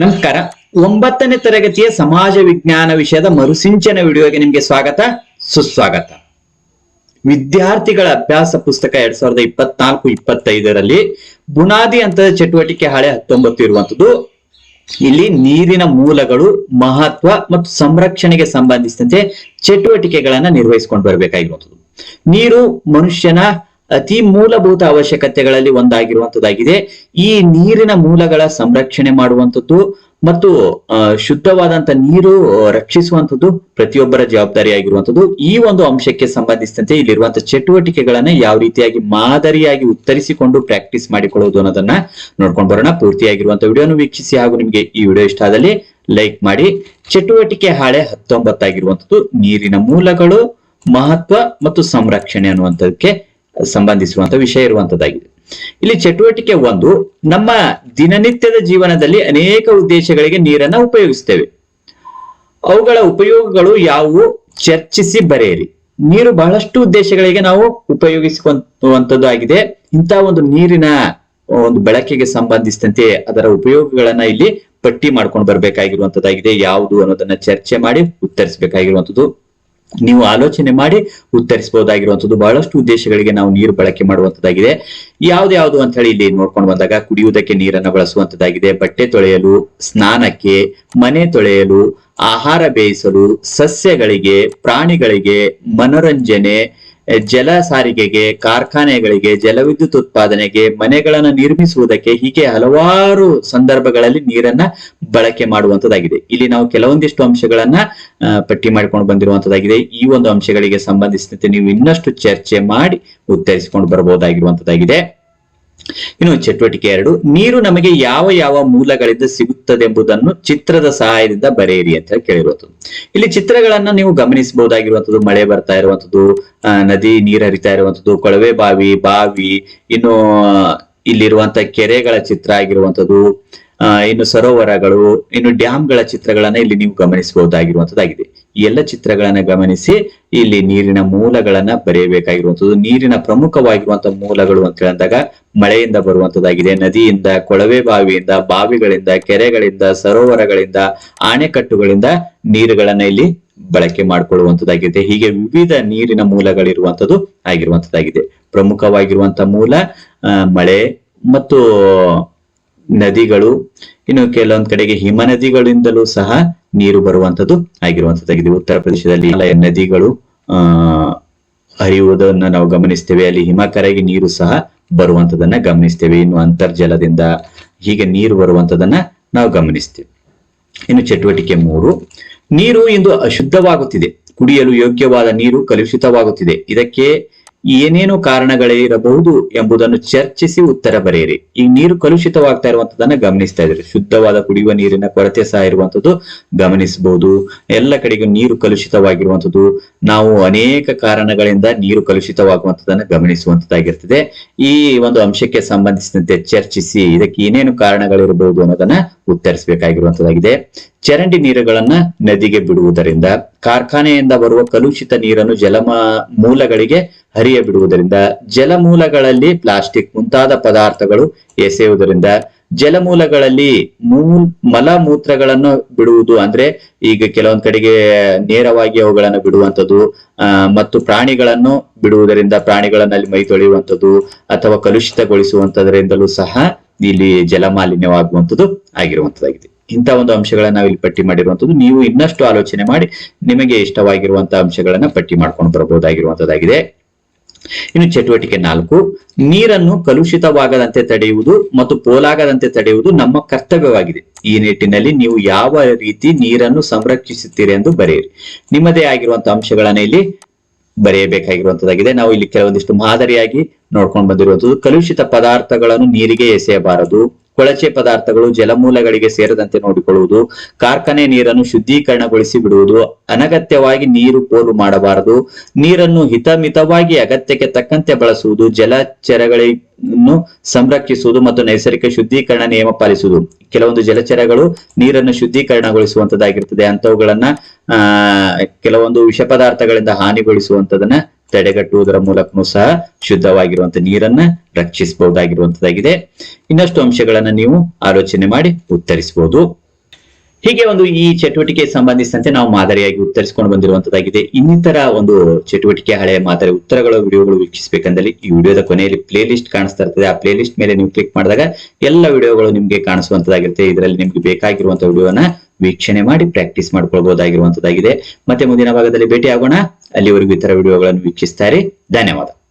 ನಮಸ್ಕಾರ. ಒಂಬತ್ತನೇ ತರಗತಿಯ ಸಮಾಜ ವಿಜ್ಞಾನ ವಿಷಯದ ಮರುಸಿಂಚನ ವಿಡಿಯೋಗೆ ನಿಮಗೆ ಸ್ವಾಗತ, ಸುಸ್ವಾಗತ. ವಿದ್ಯಾರ್ಥಿಗಳ ಅಭ್ಯಾಸ ಪುಸ್ತಕ ಎರಡ್ ಸಾವಿರದ ಇಪ್ಪತ್ನಾಲ್ಕು, ಇಪ್ಪತ್ತೈದರಲ್ಲಿ ಬುನಾದಿ ಹಂತದ ಚಟುವಟಿಕೆ ಹಳೆ ಹತ್ತೊಂಬತ್ತು ಇರುವಂತದ್ದು ಇಲ್ಲಿ ನೀರಿನ ಮೂಲಗಳು ಮಹತ್ವ ಮತ್ತು ಸಂರಕ್ಷಣೆಗೆ ಸಂಬಂಧಿಸಿದಂತೆ ಚಟುವಟಿಕೆಗಳನ್ನ ನಿರ್ವಹಿಸಿಕೊಂಡು ಬರಬೇಕಾಗಿರುವಂಥದ್ದು. ನೀರು, ಮನುಷ್ಯನ ಅತಿ ಮೂಲಭೂತ ಅವಶ್ಯಕತೆಗಳಲ್ಲಿ ಒಂದಾಗಿರುವಂತದ್ದಾಗಿದೆ. ಈ ನೀರಿನ ಮೂಲಗಳ ಸಂರಕ್ಷಣೆ ಮಾಡುವಂಥದ್ದು ಮತ್ತು ಶುದ್ಧವಾದಂತ ನೀರು ರಕ್ಷಿಸುವಂಥದ್ದು ಪ್ರತಿಯೊಬ್ಬರ ಜವಾಬ್ದಾರಿಯಾಗಿರುವಂಥದ್ದು ಈ ಒಂದು ಅಂಶಕ್ಕೆ ಸಂಬಂಧಿಸಿದಂತೆ ಇಲ್ಲಿರುವಂತಹ ಚಟುವಟಿಕೆಗಳನ್ನ ಯಾವ ರೀತಿಯಾಗಿ ಮಾದರಿಯಾಗಿ ಉತ್ತರಿಸಿಕೊಂಡು ಪ್ರಾಕ್ಟೀಸ್ ಮಾಡಿಕೊಳ್ಳುವುದು ಅನ್ನೋದನ್ನ ನೋಡ್ಕೊಂಡು ಬರೋಣ. ಪೂರ್ತಿಯಾಗಿರುವಂತಹ ವಿಡಿಯೋನು ವೀಕ್ಷಿಸಿ ಹಾಗೂ ನಿಮಗೆ ಈ ವಿಡಿಯೋ ಇಷ್ಟ ಆದಲ್ಲಿ ಲೈಕ್ ಮಾಡಿ. ಚಟುವಟಿಕೆ ಹಾಳೆ ಹತ್ತೊಂಬತ್ತಾಗಿರುವಂಥದ್ದು ನೀರಿನ ಮೂಲಗಳು ಮಹತ್ವ ಮತ್ತು ಸಂರಕ್ಷಣೆ ಅನ್ನುವಂಥದ್ದಕ್ಕೆ ಸಂಬಂಧಿಸಿರುವಂತಹ ವಿಷಯ ಇರುವಂತದ್ದಾಗಿದೆ. ಇಲ್ಲಿ ಚಟುವಟಿಕೆ ಒಂದು, ನಮ್ಮ ದಿನನಿತ್ಯದ ಜೀವನದಲ್ಲಿ ಅನೇಕ ಉದ್ದೇಶಗಳಿಗೆ ನೀರನ್ನ ಉಪಯೋಗಿಸ್ತೇವೆ. ಅವುಗಳ ಉಪಯೋಗಗಳು ಯಾವುವು? ಚರ್ಚಿಸಿ ಬರೆಯಿರಿ. ನೀರು ಬಹಳಷ್ಟು ಉದ್ದೇಶಗಳಿಗೆ ನಾವು ಉಪಯೋಗಿಸುವಂತದ್ದು ಆಗಿದೆ. ಇಂತಹ ಒಂದು ನೀರಿನ ಒಂದು ಬಳಕೆಗೆ ಸಂಬಂಧಿಸಿದಂತೆ ಅದರ ಉಪಯೋಗಗಳನ್ನ ಇಲ್ಲಿ ಪಟ್ಟಿ ಮಾಡ್ಕೊಂಡು ಬರ್ಬೇಕಾಗಿರುವಂತದ್ದಾಗಿದೆ. ಯಾವುದು ಅನ್ನೋದನ್ನ ಚರ್ಚೆ ಮಾಡಿ ಉತ್ತರಿಸಬೇಕಾಗಿರುವಂತದ್ದು. ನೀವು ಆಲೋಚನೆ ಮಾಡಿ ಉತ್ತರಿಸಬಹುದಾಗಿರುವಂತದ್ದು ಬಹಳಷ್ಟು ಉದ್ದೇಶಗಳಿಗೆ ನಾವು ನೀರು ಬಳಕೆ ಮಾಡುವಂತದ್ದಾಗಿದೆ ಯಾವ್ದು ಅಂತ ಹೇಳಿ ಇಲ್ಲಿ ನೋಡ್ಕೊಂಡು ಬಂದಾಗ ಕುಡಿಯುವುದಕ್ಕೆ ನೀರನ್ನು ಬಳಸುವಂತದ್ದಾಗಿದೆ ಬಟ್ಟೆ ತೊಳೆಯಲು, ಸ್ನಾನಕ್ಕೆ, ಮನೆ ತೊಳೆಯಲು, ಆಹಾರ ಬೇಯಿಸಲು, ಸಸ್ಯಗಳಿಗೆ, ಪ್ರಾಣಿಗಳಿಗೆ, ಮನೋರಂಜನೆ ಜಲ ಸಾರಿಗೆಗೆ, ಕಾರ್ಖಾನೆಗಳಿಗೆ, ಜಲವಿದ್ಯುತ್ ಉತ್ಪಾದನೆಗೆ, ಮನೆಗಳನ್ನು ನಿರ್ಮಿಸುವುದಕ್ಕೆ ಹೀಗೆ ಹಲವಾರು ಸಂದರ್ಭಗಳಲ್ಲಿ ನೀರನ್ನ ಬಳಕೆ ಮಾಡುವಂತದ್ದಾಗಿದೆ ಇಲ್ಲಿ ನಾವು ಕೆಲವೊಂದಿಷ್ಟು ಅಂಶಗಳನ್ನ ಪಟ್ಟಿ ಮಾಡಿಕೊಂಡು ಬಂದಿರುವಂತದ್ದಾಗಿದೆ ಈ ಒಂದು ಅಂಶಗಳಿಗೆ ಸಂಬಂಧಿಸಿದಂತೆ ನೀವು ಇನ್ನಷ್ಟು ಚರ್ಚೆ ಮಾಡಿ ಉತ್ತರಿಸಿಕೊಂಡು ಬರಬಹುದಾಗಿರುವಂತದ್ದಾಗಿದೆ ಇನ್ನು ಚಟುವಟಿಕೆ ಎರಡು, ನೀರು ನಮಗೆ ಯಾವ ಯಾವ ಮೂಲಗಳಿಂದ ಸಿಗುತ್ತದೆ ಎಂಬುದನ್ನು ಚಿತ್ರದ ಸಹಾಯದಿಂದ ಬರೆಯಿರಿ ಅಂತ ಹೇಳಿ ಕೇಳಿರುವಂಥದ್ದು. ಇಲ್ಲಿ ಚಿತ್ರಗಳನ್ನ ನೀವು ಗಮನಿಸಬಹುದಾಗಿರುವಂಥದ್ದು, ಮಳೆ ಬರ್ತಾ ಇರುವಂಥದ್ದು ನದಿ ನೀರು ಹರಿತಾ ಇರುವಂಥದ್ದು, ಕೊಳವೆ ಬಾವಿ ಬಾವಿ, ಇನ್ನು ಇಲ್ಲಿರುವಂತ ಕೆರೆಗಳ ಚಿತ್ರ ಆಗಿರುವಂಥದ್ದು ಇನ್ನು ಸರೋವರಗಳು, ಇನ್ನು ಡ್ಯಾಮ್ಗಳ ಚಿತ್ರಗಳನ್ನ ಇಲ್ಲಿ ನೀವು ಗಮನಿಸಬಹುದಾಗಿರುವಂತದ್ದಾಗಿದೆ. ಈ ಎಲ್ಲ ಚಿತ್ರಗಳನ್ನ ಗಮನಿಸಿ ಇಲ್ಲಿ ನೀರಿನ ಮೂಲಗಳನ್ನ ಬರೆಯಬೇಕಾಗಿರುವಂತದ್ದು, ನೀರಿನ ಪ್ರಮುಖವಾಗಿರುವಂತಹ ಮೂಲಗಳು ಅಂತ ಹೇಳಿದಾಗ ಮಳೆಯಿಂದ ಬರುವಂತದ್ದಾಗಿದೆ. ನದಿಯಿಂದ, ಕೊಳವೆ ಬಾವಿಯಿಂದ, ಬಾವಿಗಳಿಂದ, ಕೆರೆಗಳಿಂದ, ಸರೋವರಗಳಿಂದ, ಆಣೆಕಟ್ಟುಗಳಿಂದ ನೀರುಗಳನ್ನ ಇಲ್ಲಿ ಬಳಕೆ ಮಾಡಿಕೊಳ್ಳುವಂತದ್ದಾಗಿದೆ. ಹೀಗೆ ವಿವಿಧ ನೀರಿನ ಮೂಲಗಳಿರುವಂತದ್ದು ಆಗಿರುವಂತದ್ದಾಗಿದೆ. ಪ್ರಮುಖವಾಗಿರುವಂತಹ ಮೂಲ ಮಳೆ ಮತ್ತು ನದಿಗಳು, ಇನ್ನು ಕೆಲವೊಂದ್ ಕಡೆಗೆ ಹಿಮ ನದಿಗಳಿಂದಲೂ ಸಹ ನೀರು ಬರುವಂತದ್ದು ಆಗಿರುವಂತದ್ದಾಗಿದೆ ಉತ್ತರ ಪ್ರದೇಶದಲ್ಲಿ ನದಿಗಳು, ಆ, ಹರಿಯುವುದನ್ನ ನಾವು ಗಮನಿಸ್ತೇವೆ. ಅಲ್ಲಿ ಹಿಮ ಕರಗಿ ನೀರು ಸಹ ಬರುವಂತದನ್ನ ಗಮನಿಸ್ತೇವೆ. ಇನ್ನು ಅಂತರ್ಜಲದಿಂದ ಹೀಗೆ ನೀರು ಬರುವಂತದನ್ನ ನಾವು ಗಮನಿಸ್ತೇವೆ. ಇನ್ನು ಚಟುವಟಿಕೆ ಮೂರು, ನೀರು ಇಂದು ಅಶುದ್ಧವಾಗುತ್ತಿದೆ. ಕುಡಿಯಲು ಯೋಗ್ಯವಾದ ನೀರು ಕಲುಷಿತವಾಗುತ್ತಿದೆ. ಇದಕ್ಕೆ ಏನೇನು ಕಾರಣಗಳಿರಬಹುದು ಎಂಬುದನ್ನು ಚರ್ಚಿಸಿ ಉತ್ತರ ಬರೆಯಿರಿ. ಈ ನೀರು ಕಲುಷಿತವಾಗ್ತಾ ಇರುವಂತದನ್ನ ಗಮನಿಸ್ತಾ ಇದ್ರಿ. ಶುದ್ಧವಾದ ಕುಡಿಯುವ ನೀರಿನ ಕೊರತೆ ಸಹ ಇರುವಂತದ್ದು ಗಮನಿಸಬಹುದು ಎಲ್ಲ ಕಡೆಗೂ ನೀರು ಕಲುಷಿತವಾಗಿರುವಂತದ್ದು ನಾವು ಅನೇಕ ಕಾರಣಗಳಿಂದ ನೀರು ಕಲುಷಿತವಾಗುವಂತದನ್ನ ಗಮನಿಸುವಂತದ್ದಾಗಿರ್ತದೆ ಈ ಒಂದು ಅಂಶಕ್ಕೆ ಸಂಬಂಧಿಸಿದಂತೆ ಚರ್ಚಿಸಿ ಇದಕ್ಕೆ ಏನೇನು ಕಾರಣಗಳಿರಬಹುದು ಅನ್ನೋದನ್ನ ಉತ್ತರಿಸಬೇಕಾಗಿರುವಂತದ್ದಾಗಿದೆ ಚರಂಡಿ ನೀರುಗಳನ್ನ ನದಿಗೆ ಬಿಡುವುದರಿಂದ ಕಾರ್ಖಾನೆಯಿಂದ ಬರುವ ಕಲುಷಿತ ನೀರನ್ನು ಜಲಮ, ಮೂಲಗಳಿಗೆ ಹರಿಯ ಬಿಡುವುದರಿಂದ ಜಲಮೂಲಗಳಲ್ಲಿ ಪ್ಲಾಸ್ಟಿಕ್ ಮುಂತಾದ ಪದಾರ್ಥಗಳು ಎಸೆಯುವುದರಿಂದ ಜಲಮೂಲಗಳಲ್ಲಿ ಮೂಲ್ ಮಲಮೂತ್ರಗಳನ್ನು ಬಿಡುವುದು ಅಂದ್ರೆ ಈಗ ಕೆಲವೊಂದ್ ಕಡೆಗೆ ನೇರವಾಗಿ ಅವುಗಳನ್ನು ಬಿಡುವಂಥದ್ದು ಮತ್ತು ಪ್ರಾಣಿಗಳನ್ನು ಬಿಡುವುದರಿಂದ ಪ್ರಾಣಿಗಳನ್ನಲ್ಲಿ ಮೈ ತೊಳೆಯುವಂಥದ್ದು ಅಥವಾ ಕಲುಷಿತಗೊಳಿಸುವಂತದರಿಂದಲೂ ಸಹ ಇಲ್ಲಿ ಜಲಮಾಲಿನ್ಯವಾಗುವಂಥದ್ದು ಆಗಿರುವಂತದ್ದಾಗಿದೆ ಇಂತ ಒಂದು ಅಂಶಗಳನ್ನ ನಾವಿಲ್ಲಿ ಪಟ್ಟಿ ಮಾಡಿರುವಂತದ್ದು ನೀವು ಇನ್ನಷ್ಟು ಆಲೋಚನೆ ಮಾಡಿ ನಿಮಗೆ ಇಷ್ಟವಾಗಿರುವಂತಹ ಅಂಶಗಳನ್ನ ಪಟ್ಟಿ ಮಾಡ್ಕೊಂಡು ಬರಬಹುದಾಗಿರುವಂತದ್ದಾಗಿದೆ ಇನ್ನು ಚಟುವಟಿಕೆ ನಾಲ್ಕು, ನೀರನ್ನು ಕಲುಷಿತವಾಗದಂತೆ ತಡೆಯುವುದು ಮತ್ತು ಪೋಲಾಗದಂತೆ ತಡೆಯುವುದು ನಮ್ಮ ಕರ್ತವ್ಯವಾಗಿದೆ. ಈ ನಿಟ್ಟಿನಲ್ಲಿ ನೀವು ಯಾವ ರೀತಿ ನೀರನ್ನು ಸಂರಕ್ಷಿಸುತ್ತೀರಿ ಎಂದು ಬರೆಯಿರಿ. ನಿಮ್ಮದೇ ಆಗಿರುವಂತಹ ಅಂಶಗಳನ್ನ ಇಲ್ಲಿ ಬರೆಯಬೇಕಾಗಿರುವಂತದ್ದಾಗಿದೆ ನಾವು ಇಲ್ಲಿ ಕೆಲವೊಂದಿಷ್ಟು ಮಾದರಿಯಾಗಿ ನೋಡ್ಕೊಂಡು ಬಂದಿರುವಂತದ್ದು ಕಲುಷಿತ ಪದಾರ್ಥಗಳನ್ನು ನೀರಿಗೆ ಎಸೆಯಬಾರದು. ಕೊಳಚೆ ಪದಾರ್ಥಗಳು ಜಲಮೂಲಗಳಿಗೆ ಸೇರದಂತೆ ನೋಡಿಕೊಳ್ಳುವುದು, ಕಾರ್ಖಾನೆ ನೀರನ್ನು ಶುದ್ಧೀಕರಣಗೊಳಿಸಿ ಬಿಡುವುದು, ಅನಗತ್ಯವಾಗಿ ನೀರು ಪೋಲು ಮಾಡಬಾರದು, ನೀರನ್ನು ಹಿತಮಿತವಾಗಿ ಅಗತ್ಯಕ್ಕೆ ತಕ್ಕಂತೆ ಬಳಸುವುದು, ಜಲಚರಗಳನ್ನು ಸಂರಕ್ಷಿಸುವುದು ಮತ್ತು ನೈಸರ್ಗಿಕ ಶುದ್ಧೀಕರಣ ನಿಯಮ ಪಾಲಿಸುವುದು. ಕೆಲವೊಂದು ಜಲಚರಗಳು ನೀರನ್ನು ಶುದ್ಧೀಕರಣಗೊಳಿಸುವಂತದ್ದಾಗಿರ್ತದೆ ಅಂತವುಗಳನ್ನ ಆ, ಕೆಲವೊಂದು ವಿಷ ಪದಾರ್ಥಗಳಿಂದ ಹಾನಿಗೊಳಿಸುವಂತದನ್ನ ತಡೆಗಟ್ಟುವುದರ ಮೂಲಕನೂ ಸಹ ಶುದ್ಧವಾಗಿರುವಂತಹ ನೀರನ್ನ ರಕ್ಷಿಸಬಹುದಾಗಿರುವಂತದ್ದಾಗಿದೆ ಇನ್ನಷ್ಟು ಅಂಶಗಳನ್ನ ನೀವು ಆಲೋಚನೆ ಮಾಡಿ ಉತ್ತರಿಸಬಹುದು. ಹೀಗೆ ಒಂದು ಈ ಚಟುವಟಿಕೆ ಸಂಬಂಧಿಸಿದಂತೆ ನಾವು ಮಾದರಿಯಾಗಿ ಉತ್ತರಿಸಿಕೊಂಡು ಬಂದಿರುವಂತದ್ದಾಗಿದೆ ಇನ್ನಿತರ ಒಂದು ಚಟುವಟಿಕೆ, ಹಳೆಯ ಮಾದರಿ ಉತ್ತರಗಳ ವಿಡಿಯೋಗಳು ವೀಕ್ಷಿಸಬೇಕಂದ್ರೆ ಈ ವಿಡಿಯೋದ ಕೊನೆಯಲ್ಲಿ ಪ್ಲೇ ಲಿಸ್ಟ್ ಕಾಣಿಸ್ತಾ ಇರ್ತದೆ. ಆ ಪ್ಲೇ ಲಿಸ್ಟ್ ಮೇಲೆ ನೀವು ಕ್ಲಿಕ್ ಮಾಡಿದಾಗ ಎಲ್ಲ ವಿಡಿಯೋಗಳು ನಿಮಗೆ ಕಾಣಿಸುವಂತದ್ದಾಗಿರುತ್ತೆ ಇದರಲ್ಲಿ ನಿಮ್ಗೆ ಬೇಕಾಗಿರುವಂತಹ ವಿಡಿಯೋನ ವೀಕ್ಷಣೆ ಮಾಡಿ ಪ್ರಾಕ್ಟೀಸ್ ಮಾಡ್ಕೊಳ್ಬಹುದಾಗಿರುವಂತದ್ದಾಗಿದೆ ಮತ್ತೆ ಮುಂದಿನ ಭಾಗದಲ್ಲಿ ಭೇಟಿ ಆಗೋಣ ಅಲ್ಲಿವರೆಗೂ ಇತರ ವಿಡಿಯೋಗಳನ್ನು ವೀಕ್ಷಿಸ್ತಾರೆ. ಧನ್ಯವಾದ.